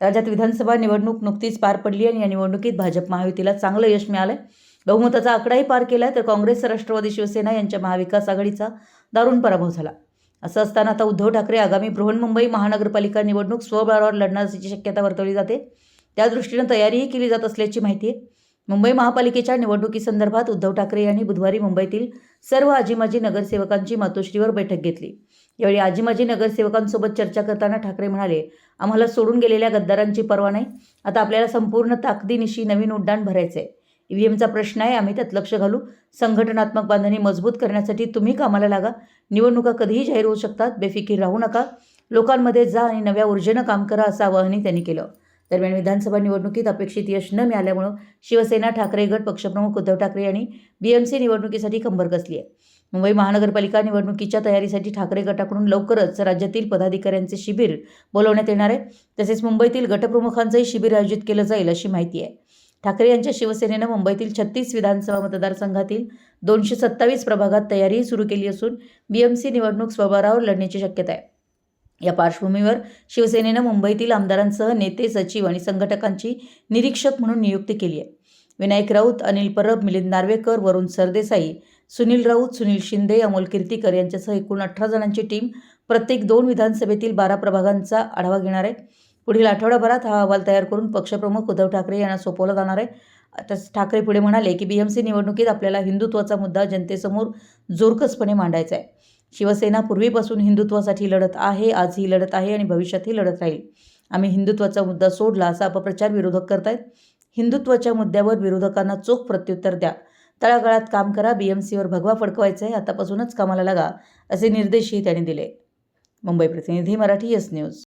राज्यात विधानसभा निवडणूक नुकतीच पार पडली आणि या निवडणुकीत भाजप महायुतीला चांगलं यश मिळालंय. बहुमताचा आकडाही पार केलाय तर काँग्रेस राष्ट्रवादी शिवसेना यांच्या महाविकास आघाडीचा दारुण पराभव झाला. असं असताना आता उद्धव ठाकरे आगामी बृहन्मुंबई महानगरपालिका निवडणूक स्वबळावर लढण्याची शक्यता वर्तवली जाते. त्यादृष्टीनं तयारीही केली जात असल्याची माहिती आहे. मुंबई महापालिकेच्या निवडणुकीसंदर्भात उद्धव ठाकरे यांनी बुधवारी मुंबईतील सर्व आजीमाजी नगरसेवकांची मातोश्रीवर बैठक घेतली. यावेळी आजीमाजी नगरसेवकांसोबत चर्चा करताना ठाकरे म्हणाले आम्हाला सोडून गेलेल्या गद्दारांची पर्वा नाही. आता आपल्याला संपूर्ण ताकदीनिशी नवीन उड्डाण भरायचं आहे ईव्हीएमचा प्रश्न आहे आम्ही त्यात लक्ष घालू. संघटनात्मक बांधणी मजबूत करण्यासाठी तुम्ही कामाला लागा. निवडणुका कधीही जाहीर होऊ शकतात. बेफिकीर राहू नका. लोकांमध्ये जा आणि नव्या ऊर्जेनं काम करा असं आवाहनही त्यांनी केलं. दरम्यान विधानसभा निवडणुकीत अपेक्षित यश न मिळाल्यामुळं शिवसेना ठाकरे गट पक्षप्रमुख उद्धव ठाकरे यांनी बीएमसी निवडणुकीसाठी कंबर कसली आहे? मुंबई महानगरपालिका निवडणुकीच्या तयारीसाठी ठाकरे गटाकडून लवकरच राज्यातील पदाधिकाऱ्यांचे शिबिर बोलवण्यात येणार आहे. तसेच मुंबईतील गटप्रमुखांचंही शिबिर आयोजित केलं जाईल अशी माहिती आहे. ठाकरे यांच्या शिवसेनेनं मुंबईतील छत्तीस विधानसभा मतदारसंघातील दोनशे सत्तावीस प्रभागात तयारीही सुरू केली असून बीएमसी निवडणूक स्वबळावर लढण्याची शक्यता आहे. या पार्श्वभूमीवर शिवसेनेनं मुंबईतील आमदारांसह नेते सचिव आणि संघटकांची निरीक्षक म्हणून नियुक्ती केली आहे. विनायक राऊत अनिल परब मिलिंद नार्वेकर वरुण सरदेसाई सुनील राऊत सुनील शिंदे अमोल कीर्तीकर यांच्यासह एकूण अठरा जणांची टीम प्रत्येक दोन विधानसभेतील बारा प्रभागांचा आढावा घेणार आहे. पुढील आठवडाभरात हा अहवाल तयार करून पक्षप्रमुख उद्धव ठाकरे यांना सोपवला जाणार आहे. तसंच ठाकरे पुढे म्हणाले की बीएमसी निवडणुकीत आपल्याला हिंदुत्वाचा मुद्दा जनतेसमोर जोरकसपणे मांडायचा आहे. शिवसेना पूर्वीपासून हिंदुत्वासाठी लढत आहे आजही लढत आहे आणि भविष्यातही लढत राहील. आम्ही हिंदुत्वाचा मुद्दा सोडला असा अपप्रचार विरोधक करतायत. हिंदुत्वाच्या मुद्द्यावर विरोधकांना चोख प्रत्युत्तर द्या. तळागाळात काम करा बीएमसीवर भगवा फडकवायचा आहे आतापासूनच कामाला लागा असे निर्देशही त्यांनी दिले. मुंबई प्रतिनिधी मराठी यस न्यूज.